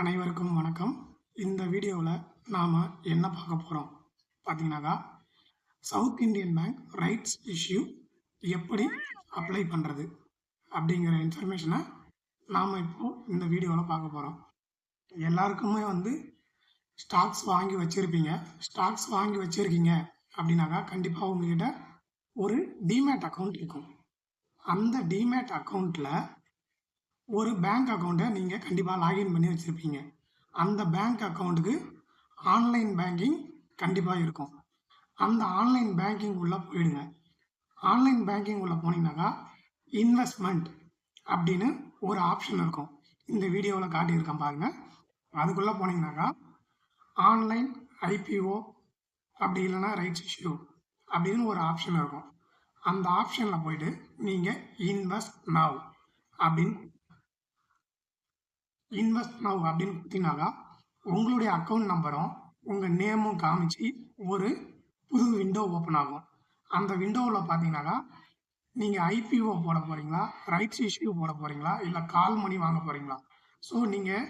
அனைவருக்கும் வணக்கம். இந்த வீடியோவில் நாம் என்ன பார்க்க போகிறோம் பார்த்தீங்கன்னாக்கா South Indian bank rights issue எப்படி அப்ளை பண்ணுறது அப்படிங்கிற இன்ஃபர்மேஷனை நாம் இப்போது இந்த வீடியோவில் பார்க்க போகிறோம் எல்லாருக்குமே வந்து ஸ்டாக்ஸ் வாங்கி வச்சுருப்பீங்க. ஸ்டாக்ஸ் வாங்கி வச்சுருக்கீங்க அப்படின்னாக்கா கண்டிப்பாக உங்ககிட்ட ஒரு டிமேட் அக்கௌண்ட் இருக்கும். அந்த டிமேட் அக்கௌண்ட்டில் ஒரு பேங்க் அக்கௌண்ட்டை நீங்கள் கண்டிப்பாக லாகின் பண்ணி வச்சுருப்பீங்க. அந்த பேங்க் அக்கௌண்ட்டுக்கு ஆன்லைன் பேங்கிங் கண்டிப்பாக இருக்கும். அந்த ஆன்லைன் பேங்கிங் உள்ளே போயிடுங்க. ஆன்லைன் பேங்கிங் உள்ளே போனீங்கன்னாக்கா இன்வெஸ்ட்மெண்ட் அப்படின்னு ஒரு ஆப்ஷன் இருக்கும். இந்த வீடியோவில் காட்டியிருக்கேன் பாருங்கள் அதுக்குள்ளே போனீங்கன்னாக்கா ஆன்லைன் ஐபிஓ அப்படி இல்லைன்னா ரைட்ஸ் இஷ்யூ அப்படின்னு ஒரு ஆப்ஷன் இருக்கும். அந்த ஆப்ஷனில் போயிட்டு நீங்கள் இன்வெஸ்ட் நவ் அப்படின்னு இன்வெஸ்ட் நவ் அப்படின்னு கொடுத்தீங்கனாக்கா உங்களுடைய அக்கௌண்ட் நம்பரும் உங்கள் நேமும் காமிச்சு ஒரு புது விண்டோ ஓப்பன் ஆகும். அந்த விண்டோவில் பார்த்தீங்கன்னாக்கா நீங்கள் ஐபிஓ போட போகிறீங்களா ரைட்ஸ் இஷ்யூ போட போகிறீங்களா இல்லை கால் மணி வாங்க போகிறீங்களா ஸோ நீங்கள்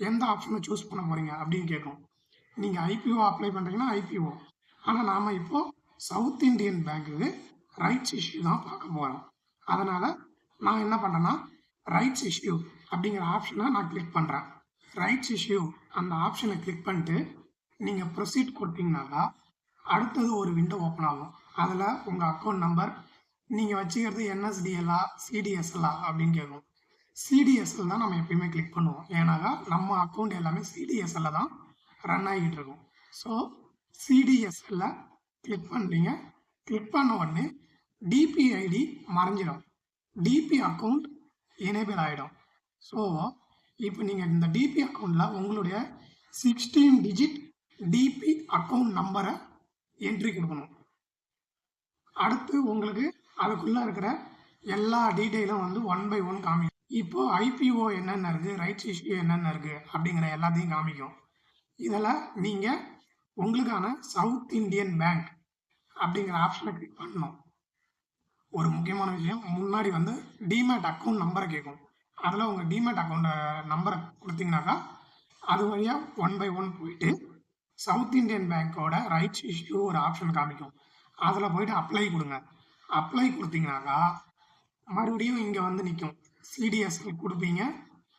எந்த ஆப்ஷனை சூஸ் பண்ண போகிறீங்க அப்படின்னு கேட்கும் நீங்கள் ஐபிஓ அப்ளை பண்ணுறீங்கன்னா ஐபிஓ ஆனால் நாம் இப்போது சவுத் இந்தியன் பேங்க்குக்கு ரைட்ஸ் இஷ்யூ தான் பார்க்க போகிறோம் அதனால் நான் என்ன பண்ணேன்னா ரைட்ஸ் இஷ்யூ அப்படிங்கிற ஆப்ஷனை நான் கிளிக் பண்ணுறேன் ரைட்ஸ் இஷ்யூ அந்த ஆப்ஷனை கிளிக் பண்ணிட்டு நீங்கள் ப்ரொசீட் கொடுத்தீங்கனாக்கா அடுத்தது ஒரு விண்டோ ஓப்பன் ஆகும். அதில் உங்கள் அக்கௌண்ட் நம்பர் நீங்கள் வச்சுக்கிறது என்எஸ்டிஎல்லா சிடிஎஸ்எல்லா அப்படின்னு கேட்கும். சிடிஎஸ்எல் தான் நம்ம எப்பயுமே கிளிக் பண்ணுவோம். ஏன்னாக்கா நம்ம அக்கௌண்ட் எல்லாமே சிடிஎஸ்எல்ல தான் ரன் ஆகிட்டு இருக்கும். ஸோ சிடிஎஸ்எல்ல கிளிக் பண்ணுறீங்க கிளிக் பண்ண உடனே டிபி ஐடி மறைஞ்சிடும். டிபி அக்கௌண்ட் எனேபிள் ஆகிடும் ஸோ இப்போ நீங்கள் இந்த டிபி அக்கௌண்ட்டில் உங்களுடைய சிக்ஸ்டீன் டிஜிட் டிபி அக்கௌண்ட் நம்பரை என்ட்ரி கொடுக்கணும். அடுத்து உங்களுக்கு அதுக்குள்ளே இருக்கிற எல்லா டீட்டெயிலும் வந்து ஒன் பை ஒன் காமிக்கும். இப்போ ஐபிஓ என்னென்ன இருக்குது ரைட்ஸ் இஷ்யூ என்னென்ன இருக்குது அப்படிங்கிற எல்லாத்தையும் காமிக்கும். இதில் நீங்கள் உங்களுக்கான சவுத் இந்தியன் பேங்க் அப்படிங்கிற ஆப்ஷனை கிளிக் பண்ணணும். ஒரு முக்கியமான விஷயம் முன்னாடி வந்து டிமேட் அக்கௌண்ட் நம்பரை கேட்கும். அதில் உங்கள் டிமேட் அக்கௌண்ட்டை நம்பரை கொடுத்தீங்கனாக்கா அது வழியாக ஒன் பை ஒன் போயிட்டு சவுத் இந்தியன் பேங்க்கோட ரைட்ஸ் இஷ்யூ ஒரு ஆப்ஷன் காமிக்கும். அதில் போயிட்டு அப்ளை கொடுங்க. அப்ளை கொடுத்தீங்கனாக்கா மறுபடியும் இங்கே வந்து நிற்கும் சிடிஎஸ் கொடுப்பீங்க.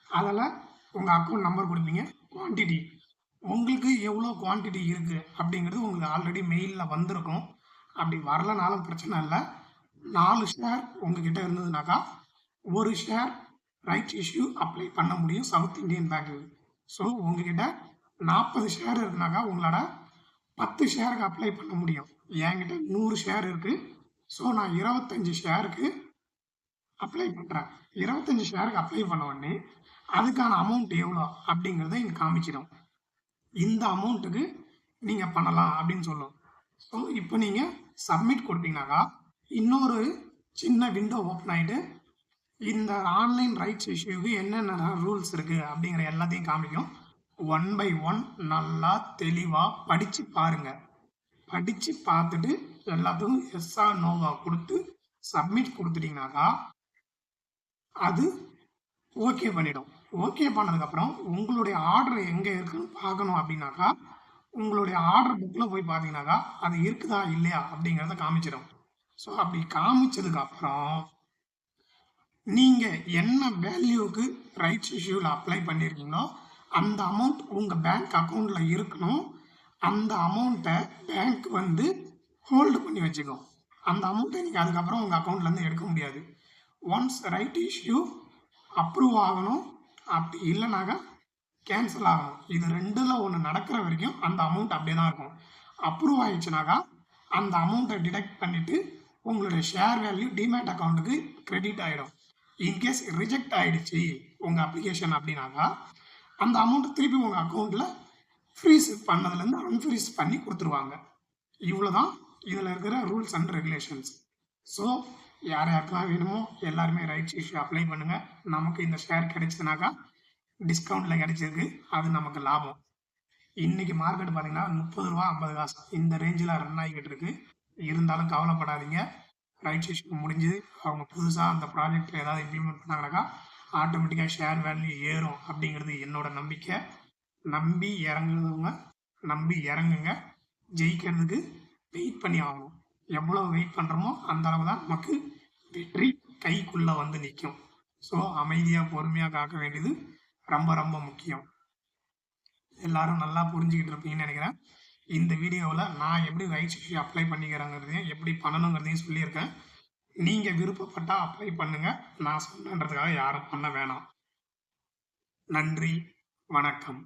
அதில் உங்கள் அக்கௌண்ட் நம்பர் கொடுப்பீங்க. குவான்டிட்டி உங்களுக்கு எவ்வளோ குவான்டிட்டி இருக்குது அப்படிங்கிறது உங்களுக்கு ஆல்ரெடி மெயிலில் வந்திருக்கும். அப்படி வரலனாலும் பிரச்சனை இல்லை. நாலு ஷேர் உங்ககிட்ட இருந்ததுனாக்கா ஒரு ஷேர் ரைட் இஷ்யூ அப்ளை பண்ண முடியும் சவுத் இந்தியன் பேங்க்கு ஸோ உங்ககிட்ட நாற்பது ஷேர் இருக்குனாக்கா உங்களோட பத்து ஷேருக்கு அப்ளை பண்ண முடியும். என்கிட்ட நூறு ஷேர் இருக்குது ஸோ நான் இருபத்தஞ்சி ஷேருக்கு அப்ளை பண்ணுறேன் இருபத்தஞ்சி ஷேருக்கு அப்ளை பண்ண உடனே அதுக்கான அமௌண்ட் எவ்வளோ அப்படிங்கிறத இங்கே காமிச்சிடும். இந்த அமௌண்ட்டுக்கு நீங்கள் பண்ணலாம் அப்படின்னு சொல்லும். ஸோ இப்போ நீங்கள் சப்மிட் கொடுத்தீங்கனாக்கா இன்னொரு சின்ன விண்டோ ஓப்பன் ஆகிட்டு இந்த ஆன்லைன் ரைட்ஸ் இஷ்யூக்கு என்னென்ன ரூல்ஸ் இருக்குது அப்படிங்கிற எல்லாத்தையும் காமிக்கும். ஒன் பை ஒன் நல்லா தெளிவாக படித்து பாருங்கள் படித்து பார்த்துட்டு எல்லாத்துக்கும் எஸ்ஆ நோவா கொடுத்து சப்மிட் கொடுத்துட்டீங்கனாக்கா அது ஓகே பண்ணிடும். ஓகே பண்ணதுக்கப்புறம் உங்களுடைய ஆர்டர் எங்கே இருக்குன்னு பார்க்கணும் அப்படின்னாக்கா உங்களுடைய ஆர்டர் புக்கில் போய் பார்த்தீங்கன்னாக்கா அது இருக்குதா இல்லையா அப்படிங்கிறத காமிச்சிடும். ஸோ அப்படி காமிச்சதுக்கப்புறம் நீங்கள் என்ன வேல்யூக்கு ரைட்ஸ் இஷ்யூவில் அப்ளை பண்ணியிருக்கீங்களோ அந்த அமௌண்ட் உங்கள் பேங்க் அக்கௌண்ட்டில் இருக்கணும். அந்த அமௌண்ட்டை பேங்க் வந்து ஹோல்டு பண்ணி வச்சுக்கும். அந்த அமௌண்ட்டை நீங்கள் அதுக்கப்புறம் உங்கள் அக்கௌண்ட்லேருந்து எடுக்க முடியாது. ஒன்ஸ் ரைட் இஷ்யூ அப்ரூவ் ஆகணும். அப்படி இல்லைனாக்கா கேன்சல் ஆகணும். இது ரெண்டில் ஒன்று நடக்கிற வரைக்கும் அந்த அமௌண்ட் அப்படியே தான் இருக்கும். அப்ரூவ் ஆயிடுச்சுனாக்கா அந்த அமௌண்ட்டை டிடெக்ட் பண்ணிவிட்டு உங்களுடைய ஷேர் வேல்யூ டிமேட் அக்கௌண்ட்டுக்கு கிரெடிட் ஆகிடும் இன்கேஸ் ரிஜெக்ட் ஆகிடுச்சு உங்கள் அப்ளிகேஷன் அப்படின்னாக்கா அந்த அமௌண்ட்டை திருப்பி உங்கள் அக்கௌண்ட்டில் ஃப்ரீஸ் பண்ணதுலேருந்து அன்ஃப்ரீஸ் பண்ணி கொடுத்துருவாங்க. இவ்வளோ தான் இதில் இருக்கிற ரூல்ஸ் அண்ட் ரெகுலேஷன்ஸ் ஸோ யார் யாருக்கெல்லாம் வேணுமோ எல்லாருமே ரைட்ஸ் இஷ்யூ அப்ளை பண்ணுங்கள் நமக்கு இந்த ஷேர் கிடைச்சதுனாக்கா டிஸ்கவுண்ட்டில் கிடைச்சிருக்கு அது நமக்கு லாபம். இன்றைக்கி மார்க்கெட் பார்த்தீங்கன்னா முப்பது ரூபா ஐம்பது காசு. இந்த ரேஞ்சில் ரன் ஆகிக்கிட்டு இருக்கு. இருந்தாலும் கவலைப்படாதீங்க. ரைட்ஸ் இஷ்யூ முடிஞ்சு அவங்க புதுசாக அந்த ப்ராஜெக்ட் ஏதாவது இம்ப்ளிமெண்ட் பண்ணாங்கனாக்கா ஆட்டோமேட்டிக்காக ஷேர் வேல்யூ ஏறும் அப்படிங்கிறது என்னோட நம்பிக்கை. நம்பி இறங்குறவங்க நம்பி இறங்குங்க. ஜெயிக்கிறதுக்கு வெயிட் பண்ணி ஆகணும். எவ்வளோ வெயிட் பண்ணுறோமோ அந்த அளவு தான் நமக்கு வெற்றி கைக்குள்ளே வந்து நிற்கும் ஸோ அமைதியாக பொறுமையாக காக்க வேண்டியது ரொம்ப ரொம்ப முக்கியம். எல்லாரும் நல்லா புரிஞ்சுக்கிட்டு இருப்பீங்கன்னு நினைக்கிறேன். இந்த வீடியோவில் நான் எப்படி ரைட் இஷ்யூ அப்ளை பண்ணிக்கிறேங்கிறதையும் எப்படி பண்ணணுங்கிறதையும் சொல்லியிருக்கேன். நீங்கள் விருப்பப்பட்டால் அப்ளை பண்ணுங்கள் நான் சொன்னன்றதுக்காக யாரும் பண்ண வேணாம். நன்றி. வணக்கம்.